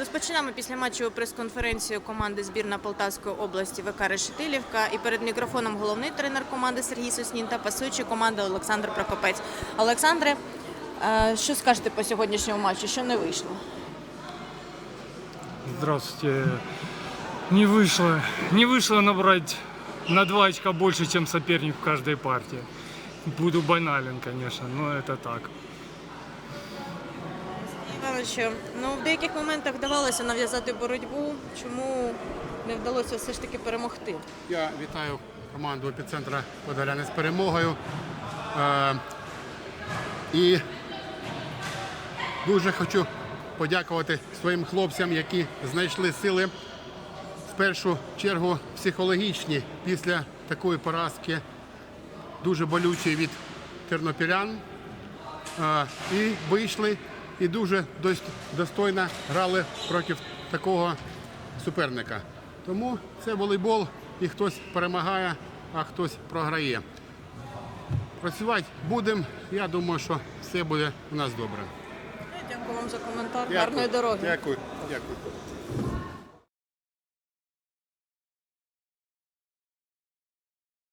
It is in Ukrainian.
Розпочинаємо після матчеву прес-конференцію команди збірна Полтавської області ВК Решетилівка. І перед мікрофоном головний тренер команди Сергій Соснін та пасуючий команди Олександр Прокопець. Олександре, е, що скажете по сьогоднішньому матчу? Що не вийшло? Здравствуйте. Не вышло, не вышло набрать на два очка больше, чем соперник в каждой партии. Буду банален, конечно, но это так. Івановичу, ну в деяких моментах вдавалося нав'язати боротьбу. Чому не вдалося все ж таки перемогти? Я вітаю команду епіцентра Подоляни з перемогою. Е, і дуже хочу подякувати своїм хлопцям, які знайшли сили в першу чергу психологічні після такої поразки, дуже болючої від тернопілян. Е, і вийшли і дуже достойно грали проти такого суперника. Тому це волейбол, і хтось перемагає, а хтось програє. Працювати будемо. Я думаю, що все буде у нас добре. Дякую вам за коментар. Гарної дороги. Дякую. Дякую.